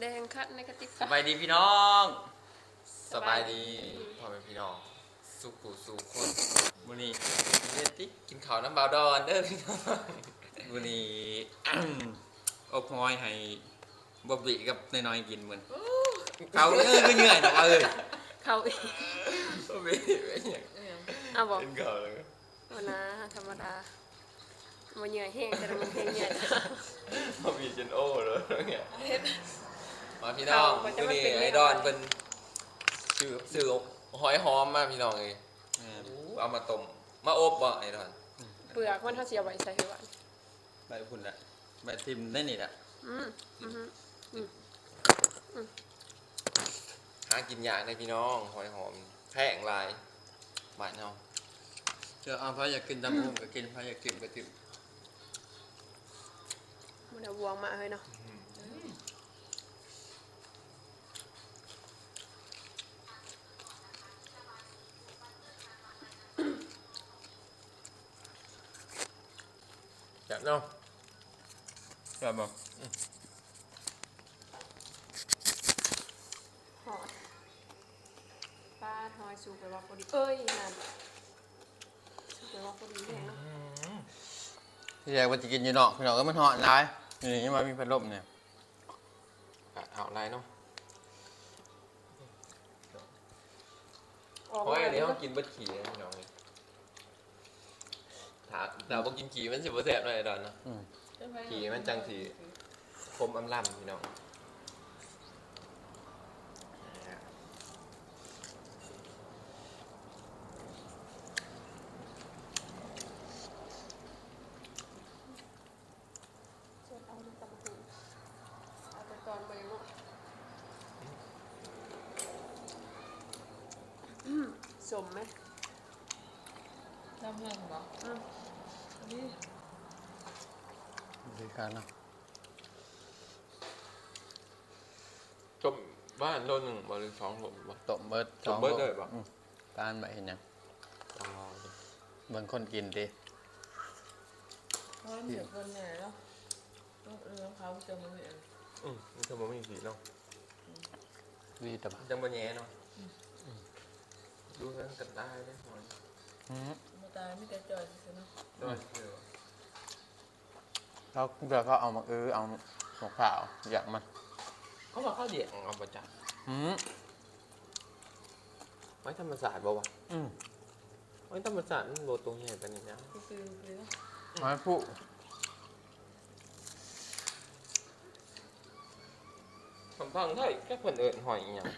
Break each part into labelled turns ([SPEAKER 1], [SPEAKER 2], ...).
[SPEAKER 1] แดงคัดในกระติก
[SPEAKER 2] สบายดีพี่น้องสบายดีพ่อแม่พี่น้อง สุขุสุขคนมื้อนี้เฮ็ดติกินข้าวน้ำบาวดอนเด้อพี่น้องมื้อนี้อบหอยให้บอบบี้กับน้อยๆกินเหมือนเขาเออก็เหนื่อยนะว่าเอ้ย
[SPEAKER 1] เขาอีก
[SPEAKER 2] บอบบี้เป็นหยัง
[SPEAKER 1] เอาบอก
[SPEAKER 2] เป็นเขาเลย
[SPEAKER 1] วันนะธรรมดามันเหนื่อยแห้งแต่มันแห้งเหนื่อย
[SPEAKER 2] บอบบี้จนโอ้เลยเนี่ย มาพี่น้องมื้อนี้ไอ้ดอนเป็นซื้อซื้อหอยหอมมาพี่น้องเอ้ยอู้เอามาต้มมาอบบ่ไอ้ดอน
[SPEAKER 1] เปลือกมันเท่าเสียไว้ใส่ให้หวาน
[SPEAKER 2] ใบพุ่นละใบทิมได้นี่แหละ
[SPEAKER 1] อืมอืม
[SPEAKER 2] หากินยากในพี่น้องหอยหอมแพงหลายบ้านเฮาเจอเอาพระอยากกินตำพุงก็กินพระอยากกินก็กิน
[SPEAKER 1] มันเอาบวงมาเลยเนาะ
[SPEAKER 2] จับเนาะจับบ่
[SPEAKER 1] หอดปลาทอยสูบไปว่าพอดีเอ้ยนั่นสูบไปว่าพอดีแห้งเนาะ
[SPEAKER 3] ที่แรกว่าจะกินอยู่นอกพี่น้องก็มันเหาะร้ายนี่ยังมามีพัดลมเนี่ย
[SPEAKER 2] เอาอะไรเนาะ
[SPEAKER 1] ออก
[SPEAKER 2] หอย
[SPEAKER 1] มา
[SPEAKER 2] อันนี้เขากินเบิดขี่นะพี่น้อง เลยถ้าถ้าบ่กินขี่มันสิบ่แซ่บหน่อยไอ้ดอนเนาะขี่มันจังสิคมอำล่ำพี่น้อง
[SPEAKER 1] สดเอาดูตำหูเอาไปตอนไปเนาะอืมสมไหม
[SPEAKER 4] จำเรื่องเหรอ
[SPEAKER 1] อืม
[SPEAKER 4] นี่
[SPEAKER 3] ดี กันเนาะ
[SPEAKER 2] จมบ้านโลหนึ่งบ่หรือสองหลมบ่
[SPEAKER 3] ตบเบิร์ด
[SPEAKER 2] ตบเบิดเลยปะ
[SPEAKER 3] อืมการไปเห็นยัง
[SPEAKER 2] ต้องรอดิ
[SPEAKER 3] บางคนกินดิ
[SPEAKER 4] เพราะเดี๋ยวคนไหนเนาะต้องเรื่องเขาจะมาเห็น
[SPEAKER 2] อืมมันจะบ่มีสีเนาะ
[SPEAKER 3] วีตะบะ
[SPEAKER 2] จังบ่แย่เนาะดูกันกันได้เด้หอย
[SPEAKER 3] อืม
[SPEAKER 4] มาตายไม่แต่จอยสิเนาะ
[SPEAKER 2] ด้วยเออ
[SPEAKER 3] เขาเดี๋ยวเขาเอามาเออเอาหมกเปล่าอยากมัน
[SPEAKER 2] เขาบอกข้าวเดียงเอาประจับ
[SPEAKER 3] อืม
[SPEAKER 2] ไว้ธรรมศาสตร์บ่วะ
[SPEAKER 3] อืม
[SPEAKER 2] ไว้ธรรมศาสตร์มันโลตรงใหญ่ปานนี้นะ
[SPEAKER 4] คือคือคือ
[SPEAKER 3] หอยผู้
[SPEAKER 2] ผมฟังได้แค่เพิ่นเอิ้นหอยอีหยัง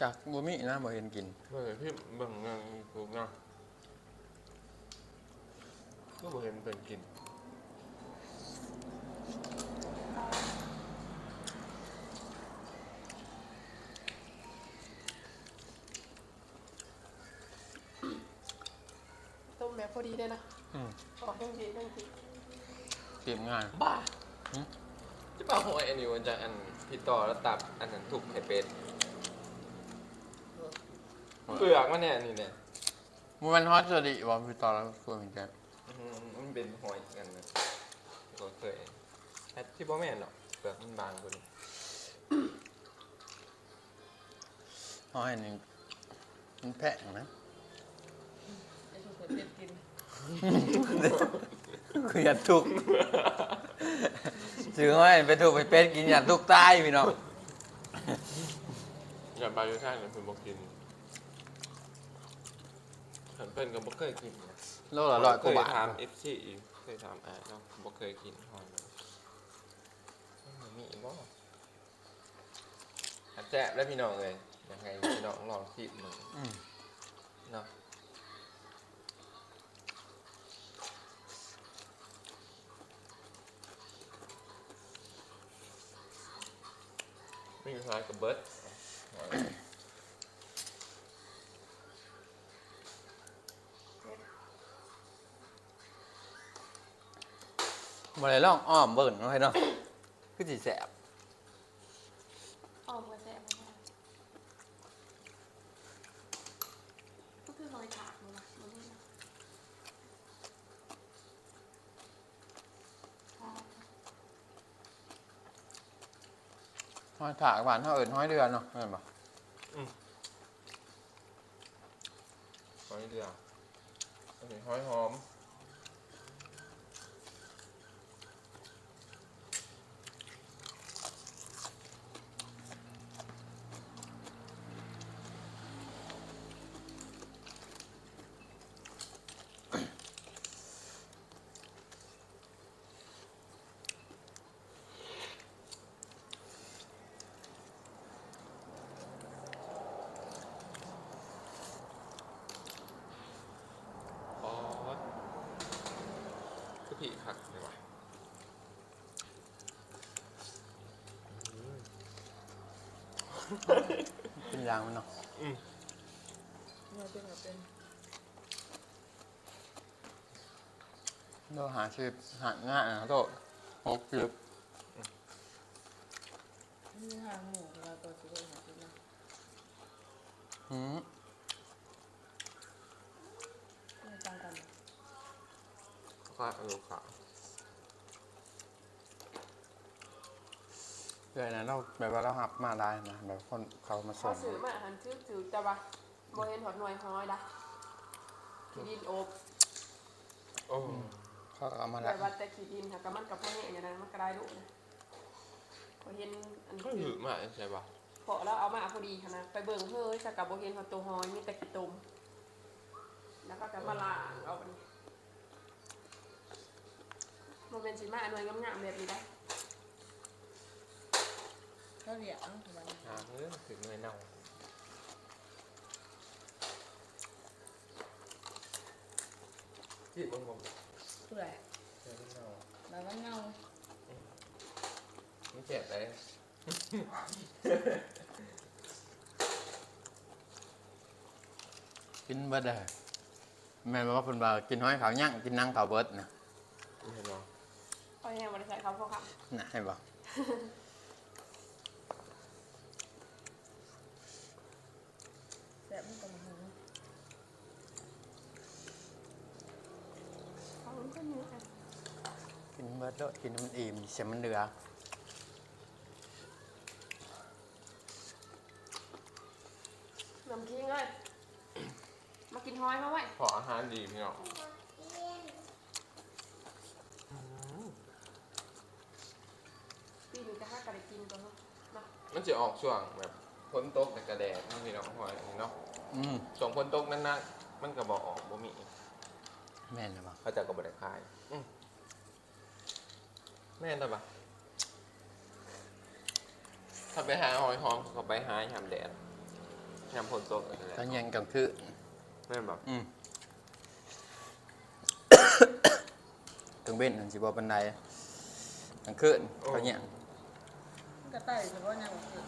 [SPEAKER 3] จากบูมินะบ่เห็นกิน
[SPEAKER 2] เบิ่งพี่เบิ่งเงินกูเนาะก็บ่เห็นเพิ่นกิน
[SPEAKER 1] ต้มแบบ พอดีเลยนะ
[SPEAKER 3] อืม
[SPEAKER 1] ออกยังดียังดี
[SPEAKER 3] เตรียมงาน
[SPEAKER 2] บ้า
[SPEAKER 3] หึ
[SPEAKER 2] จะป่าหอยอันนี้มันจะอันพี่ต่อแล้วตับอันนั้นถูกไข่เป็ดเปลือกมันเนี่ยนี่เนี่ย
[SPEAKER 3] มันฮอตสดิว่าพี่ต่อแล้วควรเหมือนกัน
[SPEAKER 2] อื้อหือมันเป็นหอยกันนะก็เคยแต่ที่พ่อแม่นหรอกเปลือกมันบางกว่านี้
[SPEAKER 3] หอยนี่มันแพงนะ
[SPEAKER 4] ไอ้ทุกคนเด็ดกิน
[SPEAKER 3] คืออย่าทุกข์ซื้อหอยไปถูกไปเป็นกินอย่าทุกข์ตายพี่น้อง
[SPEAKER 2] อย่าไปอยู่ข้างเลยเพิ่นบ่กินฉันเพิ่นก็บ่เคยกินนะ
[SPEAKER 3] โลละร้อยกว่าบาท
[SPEAKER 2] เคยถาม FC อีกเคยถามอ่าเนาะบ่เคยกินหอยเลยมันมีบ่อันแจ๊บแล้วพี่น้องเลยยังไงพี่น้องลองชิมมึง
[SPEAKER 3] อืม
[SPEAKER 2] เนาะ ม่มีคล้ายกับเบิร์ด
[SPEAKER 3] บ่ได้ลองอ้อมเบิ่นเนาะให้เนาะคือสิแสบ
[SPEAKER 1] ออกมาแซ่บมากก็คือรอยถากมันนะมันนี่นะถาก
[SPEAKER 3] ห้อยถากหวานเท่าเอิญห้อยเดือนเนาะเห็นปะ
[SPEAKER 2] หอยเดียวอันนี้หอยหอม อ๋อคือผีคักเลยวะ
[SPEAKER 3] เป็นยางมันเนาะ
[SPEAKER 4] มันเป็นแบบเป็น
[SPEAKER 3] เราหาชีพหาง่ายนะโตหกสิบ
[SPEAKER 4] นี่หางหมูเวลาตัวสุกหากินนะ
[SPEAKER 3] หืม
[SPEAKER 4] ไม่ต่างกัน
[SPEAKER 2] ก็เออขาว
[SPEAKER 3] เลยนะเราแบบว่าเราหับมาได้นะแบบคนเขามา
[SPEAKER 1] เขา
[SPEAKER 3] ส่ง
[SPEAKER 1] ซื้อมาหันซื้อถือจะว่าโบเห็นหอดหน่วยหอยดะขี้ดินโอบ
[SPEAKER 2] โอ้
[SPEAKER 3] เขาก็เอามา
[SPEAKER 1] แบ
[SPEAKER 3] แล้ว
[SPEAKER 1] บว่าแต่ขี้ดินค่ะกับมันกับพ่อแห้งอย่างนั้นมันก็ได้ดูนะพอเห็นอัน
[SPEAKER 2] ก็
[SPEAKER 1] นี้
[SPEAKER 2] หือมากใช่ปะ
[SPEAKER 1] พอแล้วเอามาพอดีค่ะนะไปเบิ่งเฮ้ยสกับโบเห็นหอดตัวหอยมีแต่ขี้ตม แล้วก็กับมาลางเอาไปโมเป็นสีมาหน่วยงามๆแบบนี้ได้
[SPEAKER 4] เข้าวเรียกอังสบาย
[SPEAKER 2] หาเพื่อถึงเงยเน่าที่บนผม
[SPEAKER 4] เปื่อย
[SPEAKER 2] เงยเน่า
[SPEAKER 4] แล้วก็เงา
[SPEAKER 2] ไม่เจ็บเลย
[SPEAKER 3] กินเบิดเลยแม่บอกว่าคนบ่ากินห้อยขาวย่างกินนังขาวเบิดนะ
[SPEAKER 2] เห็นไหม
[SPEAKER 1] พอแห้งบริษัทเขาพวกค่ะ
[SPEAKER 3] น่ะให้บอก
[SPEAKER 4] แต่มันก็มันหู
[SPEAKER 1] เขาก็เนื้อกัน
[SPEAKER 3] กินเบิดแล้วกินให้มันอิ่มเสียมันเหลือ
[SPEAKER 1] น้ำคิงเลยมากินหอยมาไว้
[SPEAKER 2] ขออาหารดีพี่น้อง
[SPEAKER 1] ปีนี้จะห้ากระได้กินตัวเนาะเนาะ
[SPEAKER 2] มันจะออกช่วงแบบพ้นตกแต่กระแดดเนาะพี่น้องหอยเนาะ
[SPEAKER 3] อืม
[SPEAKER 2] ช่วงพ้นตกนั่นนะมันก็บอกออกบ่มี
[SPEAKER 3] แม่นเลยบอก
[SPEAKER 2] เขาจะก็บ่ได้ขายอืม แม่นแต่ปะถ้าไปหาหอยหอมก็ไปหายามแดดยามพ้นตกอะไร
[SPEAKER 3] ตอนเย็นกลางคืน
[SPEAKER 2] แม่นแบบ
[SPEAKER 3] อืม ถึงเบ็นถึงสิบปันไดกลางคืนเขาเนี่ย
[SPEAKER 4] มันก็ไต่เฉพาะยังคือ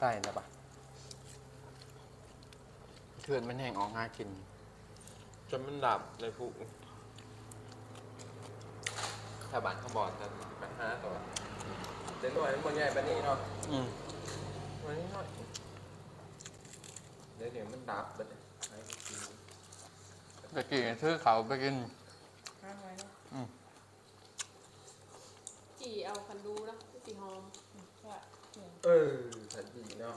[SPEAKER 3] ใต้แล้วปะคืนมันแห้งออกหากิน
[SPEAKER 2] จนมันดับเลยผู้ ถ้าบ้านเขาบอกจะไปหาตัวเด็กหน่อยมันบ่ใหญ่ปานนี้เนาะ
[SPEAKER 3] อืม
[SPEAKER 2] วันนี้หน่อยเดี๋ยวเดี๋ยวมันดับไปเลยให้กิน
[SPEAKER 3] ไปกินซื้อเขาไปกิน
[SPEAKER 4] ห้างไว้เนาะ
[SPEAKER 1] จีเอาคันดูเนาะจีหอม
[SPEAKER 4] ว่า
[SPEAKER 2] เออทันทีเนาะ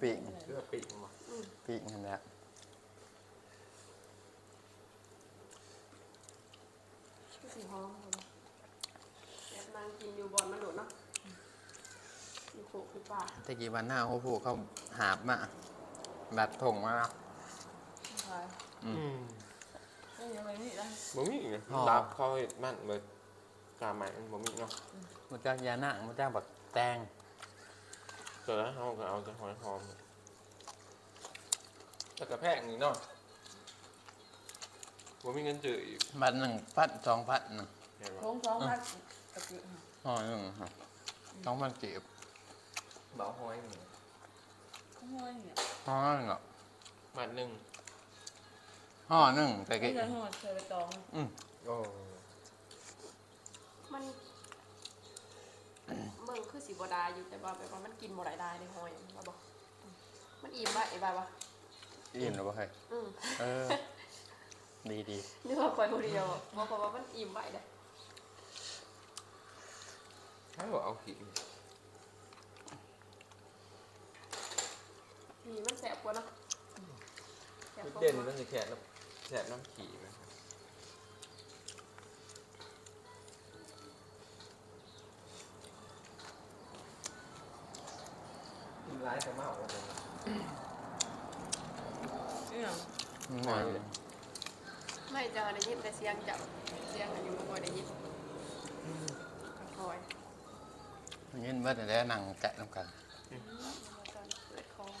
[SPEAKER 3] ปีก
[SPEAKER 2] เลือปิดมา
[SPEAKER 1] อืม
[SPEAKER 3] ปีกนั่นแหละ
[SPEAKER 1] จีหอมเลยแอบนั่งกินอยู่ บอนมันโดดเนาะอยู่โขกคือป่า
[SPEAKER 3] ตะกี้วันหน้าโอ้โหเขาหาบมาแบบถงมาแล้ว
[SPEAKER 4] ขาย
[SPEAKER 3] อืม
[SPEAKER 4] ไม่ยังไม่มีนะ
[SPEAKER 2] บ่มีไง
[SPEAKER 3] อ๋อ
[SPEAKER 2] ดับเขาเฮ็ดมันเบิดกาใหม่มันบ่มีเนาะ
[SPEAKER 3] มันจะยาหนังมันจะแบบแตง
[SPEAKER 2] เจอแล้วเขาก็เอาแต่หอยหอมแต่กระแพงนี่เนาะบ่มีเงินจืออีก
[SPEAKER 3] บัตรหนึ่งพัดสองพัดหนึ่ง
[SPEAKER 2] เห็นบ่
[SPEAKER 4] ทงสองพันตะกี้
[SPEAKER 3] ห่อหนึ่งครับสองพันกีบ
[SPEAKER 2] เบาหอยนี่
[SPEAKER 4] ขโมยเนี่ย
[SPEAKER 3] ห่อหนึ่งเหรอบา
[SPEAKER 2] ทหนึง
[SPEAKER 3] ห่อหนึ่งตะ
[SPEAKER 4] ไม่
[SPEAKER 3] กี้
[SPEAKER 4] ใช่หัวเชยไปตอง
[SPEAKER 3] อืม
[SPEAKER 2] โอ้
[SPEAKER 1] มันเมืองคือสีบดาอยู่แต่ว่าแบบว่ามันกินบ่ได้ได้ในหอยว่าบอกมันอิ่มบ่ไอ้บ่าวะ
[SPEAKER 3] อิ่มหรือเปล่าเฮ้ย
[SPEAKER 1] อืม
[SPEAKER 3] เออ ดีดี
[SPEAKER 1] นึกว่าคอยคนเดียวบอกว่ามันอิ่มบ่ได้
[SPEAKER 2] เอาขี้
[SPEAKER 1] มีมันแสบกว่าเนาะแสบกว่า
[SPEAKER 2] เด่นมันจะแขกน้ำแขกน้ำขี้ไหมครับกินร้ายแต่มากกว่าเลย
[SPEAKER 4] นี่อย่าง
[SPEAKER 3] หน่อย
[SPEAKER 1] ไม่จะได้ยินแต่เสียงจับเสียงอันนี้บ่ค่อยได้ยิน
[SPEAKER 3] ยินเบิดแล้วนั่งแกะน้ำกัน
[SPEAKER 1] ตอนเปิดคอม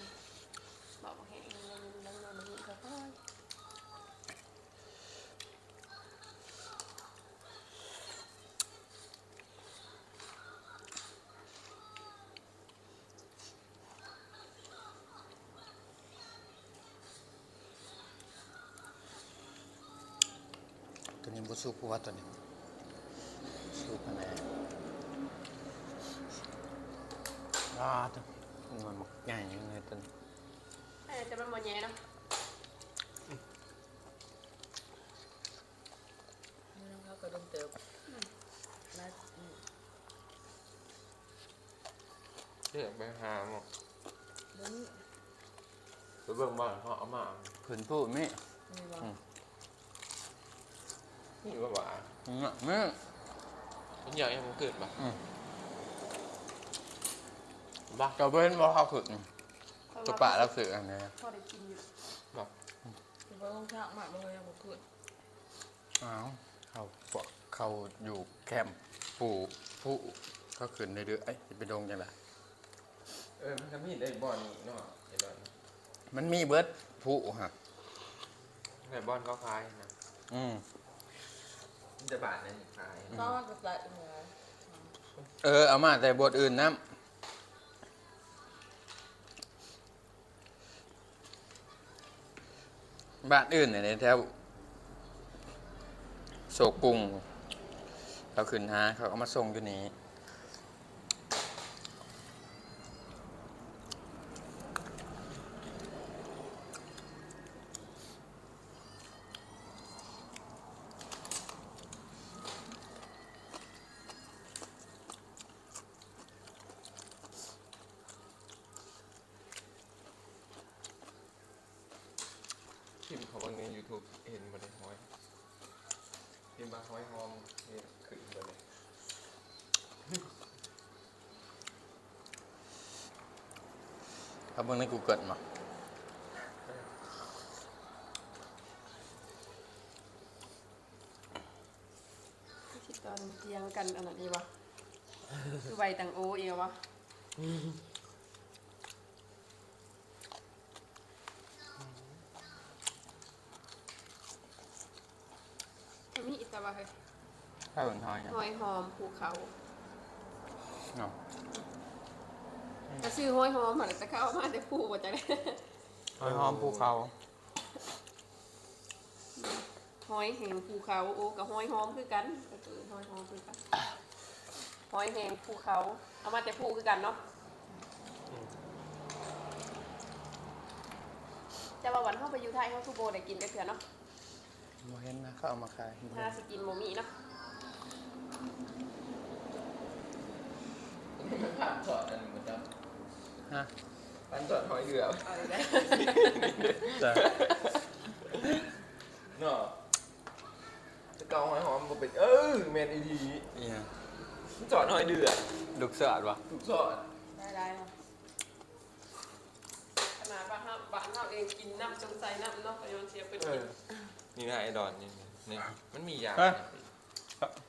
[SPEAKER 1] บอกว่าแห้งแล้วแล้วแล้วมันก็ค่อย
[SPEAKER 3] ตัวนี้บุสู้กูว่าตัวนี้สู้ คะแนนอ่าตัวมันหมกใหญ่ยังไงตัวนี้
[SPEAKER 1] เอ้ยจะมันบ่แย่เนาะ
[SPEAKER 4] นี่น้องเขาก็ดมเติบรัดอืม
[SPEAKER 2] เรียกไปหาหมอ
[SPEAKER 4] เบิ้ง
[SPEAKER 2] ไปเบิ่งบ้านเขาเอามา
[SPEAKER 3] ผืนผู้ไม่
[SPEAKER 4] นี่ว่า
[SPEAKER 2] นี่ว่าบ้า
[SPEAKER 3] เนี่ยไม่
[SPEAKER 2] มันใหญ่ยังมันเกิดบ้า
[SPEAKER 3] อืม
[SPEAKER 2] บ้า
[SPEAKER 3] ก็เบิ้นว่าเขาขึง
[SPEAKER 1] เพราะ
[SPEAKER 3] ตัว
[SPEAKER 1] ว่า
[SPEAKER 3] ปะแล้วขึงอันนี้
[SPEAKER 1] พอได้กินอยู่
[SPEAKER 2] บ้า
[SPEAKER 4] คือว่าต้องชักมากมันก็ยังบ่ขึ้น
[SPEAKER 3] อ้าวเขาพวกเขาอยู่แคมป์ปู่ผู้เขาขึ้นเรื่อยๆจะไปดงจังไง
[SPEAKER 2] เออมันทำให้ได้บอลนี่เนาะไอ้บอล
[SPEAKER 3] มันมีเบิร์ดผู้ฮะ
[SPEAKER 2] ไอ้บอลก็คล้ายนะ
[SPEAKER 3] อืม
[SPEAKER 2] มันจะบาดนั่นคล้าย
[SPEAKER 4] ก็มันก็ตัดเหนือ
[SPEAKER 3] เออเอามาแต่บทอื่นนะ บ้านอื่นเนี่ยในแถวโศกกรุงเราขึ้นหาเขาเอามาส่งอยู่นี้
[SPEAKER 2] พิมพ์เขาว่าในยูทูบ เห็นมาไดห้อยพิมพ์มาห้อยห้อมนี่ขึ้นมาเลย
[SPEAKER 3] เขาเบิ่งในกูเกิลมา
[SPEAKER 1] ที่ตอนเตียงกันอันนั้นนี่วะคือใบตังโอเอววะมันมีอีกแต่ ว่าเฮ้ย
[SPEAKER 3] ข้าวเหนทอยกัน
[SPEAKER 1] หอยหอมภูเขา
[SPEAKER 3] เนาะ
[SPEAKER 1] ก็ชื่อหอยหอมเหมือนจะเข้ามาแต่ผู้ว่าจะได้
[SPEAKER 3] หอยหอมภูเขา
[SPEAKER 1] หอยแหงภูเขาโอ้กับหอยหอมคือกันก็คือหอยหอมคือกันหอยแหงภูเขา เอามาแต่ภูคือกันเนาะแต่ว่าวันเข้าไปอยู่ไทยเขาคือโบได้กินได้เถื่อนเนาะ
[SPEAKER 3] โม เห็นนะเขาเอามาขายบ่
[SPEAKER 1] ถ้า
[SPEAKER 3] เห็น
[SPEAKER 1] สิกินโมมีเนาะ
[SPEAKER 2] ผ่านจอดอันนี้มันจะ
[SPEAKER 3] ฮะ
[SPEAKER 2] ผ่านจอดห้อยเรือ
[SPEAKER 1] เอาอีกแล้ว
[SPEAKER 3] แต่
[SPEAKER 2] เนาะจะเกาห้อยหอมก็เป็นเออแมนอีดี
[SPEAKER 3] เนี่ย
[SPEAKER 2] จอดห้อยเดือด
[SPEAKER 3] ลูกเสือดวะ
[SPEAKER 2] ถูกจอด
[SPEAKER 1] ได้ได้เนาะขนาดบ้านเราบ้านเราเองกินน้ำจงใจน้ำเนาะก็ยังเสียเป็น
[SPEAKER 2] เอ
[SPEAKER 1] กิ
[SPEAKER 2] อ นนี่นะไอ้ดอนนี่นี่มันมียา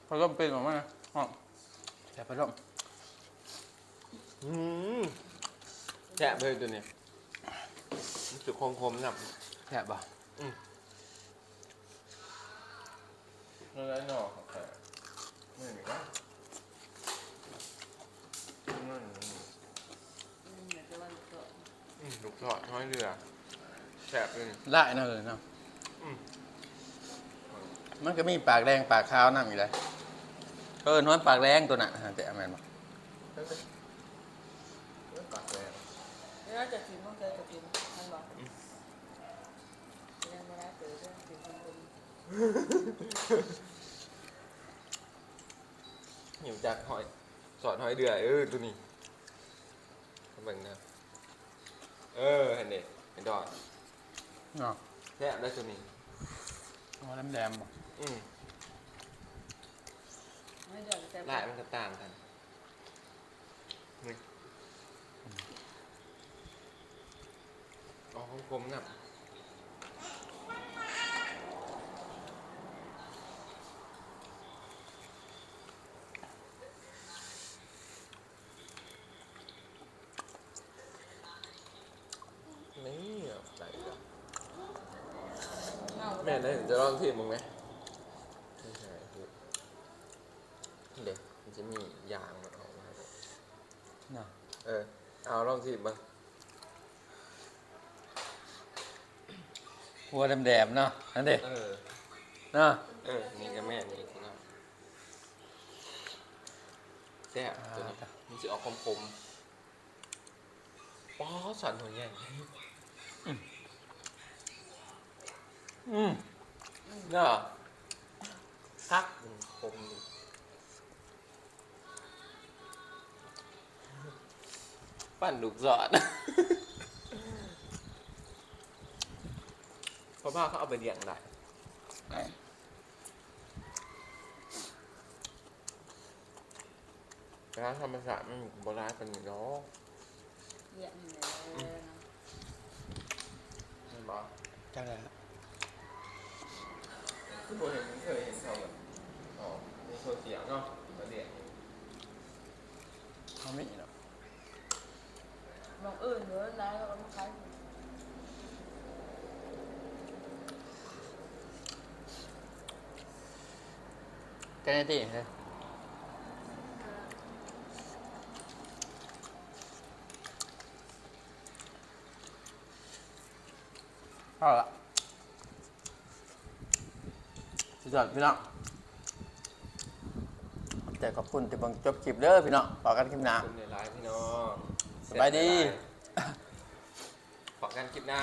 [SPEAKER 3] พัดลมเป็นออกมานะห้องแต่พัดลม
[SPEAKER 2] อืมแฉะเลยตัวเนี้ยรู้สึกคมๆหนับ
[SPEAKER 3] แผลบ่
[SPEAKER 2] แล้วหนอกของแฉะไม่เห็นว่านั่น
[SPEAKER 4] อืมเดี๋ยวจะวันเกิด
[SPEAKER 2] อืมลูกจอดห้อยเรือแฉะเลย
[SPEAKER 3] ได้นะเลยเนาะ
[SPEAKER 2] อืม
[SPEAKER 3] มันก็มีปากแดงปากขาวน้ำอยู่เลยเออน้อยปากแดงตัวน่ะฮะแต่อแมนบ่
[SPEAKER 2] เฮ้ยเฮ้ยปากแดง
[SPEAKER 4] แล้วจะกินต้องเจอจะกินมันบอกยังไม่ได้เจอเรื่องกินคน
[SPEAKER 2] หิวจากหอยสอนหอยเดือยเออตัวนี้เขาเบิ่งนะเออเห็นเด็เห็นดอก
[SPEAKER 3] เนาะ
[SPEAKER 2] แซ่บได้ตัวนี้
[SPEAKER 3] เอาน้ำแดงบ่
[SPEAKER 2] อื ม
[SPEAKER 4] ไม่เดือดแต่
[SPEAKER 2] ลายมันก็ต่างกันนี่อ๋อของผมน่ะนี่เอาใจละ
[SPEAKER 4] เงา
[SPEAKER 2] แม่ได้จะลองทีมมึงไหมไม่ใช่คือเด็ก มันจะมียางมันออกมา
[SPEAKER 3] เนาะ
[SPEAKER 2] เออ เอาลองทีมบ้าง
[SPEAKER 3] หัวแดงๆเนาะนั่นเด็
[SPEAKER 2] เออ
[SPEAKER 3] เนาะ
[SPEAKER 2] เออ นี่กับแม่นี่ของเราแซ่บตัวนี้มันจะออกคมคมๆป๊อสันหัวใหญ่
[SPEAKER 3] อืม
[SPEAKER 2] เนาะพักมันคม ปั่นลูกศรเพราะว่าเขาเอาไปเลี้ยงได้ร้านธรรมศาสตร์มันโบราณเป็นอย่างน้อง
[SPEAKER 4] เยี่ยมเลย
[SPEAKER 2] เห็นปะ
[SPEAKER 3] จังได๋
[SPEAKER 2] คือผมเห็นเคยเห็นเขาแบบอ๋อในโซเชียลเนาะมาเลี้ยง
[SPEAKER 3] เขาไม่ เนาะ
[SPEAKER 4] บางอื่นเหลือร้ายก็มาขาย
[SPEAKER 3] กันได้ติเฮ้ยเอาละสุดยอดพี่น้องขอบใจขอบคุณที่เบังจบคลิปเด้อพี่น้องต่อกันคลิปหน้า
[SPEAKER 2] คุณในไลฟ์พี่น้อง
[SPEAKER 3] สบายดี
[SPEAKER 2] ขอกันคลิปหน้า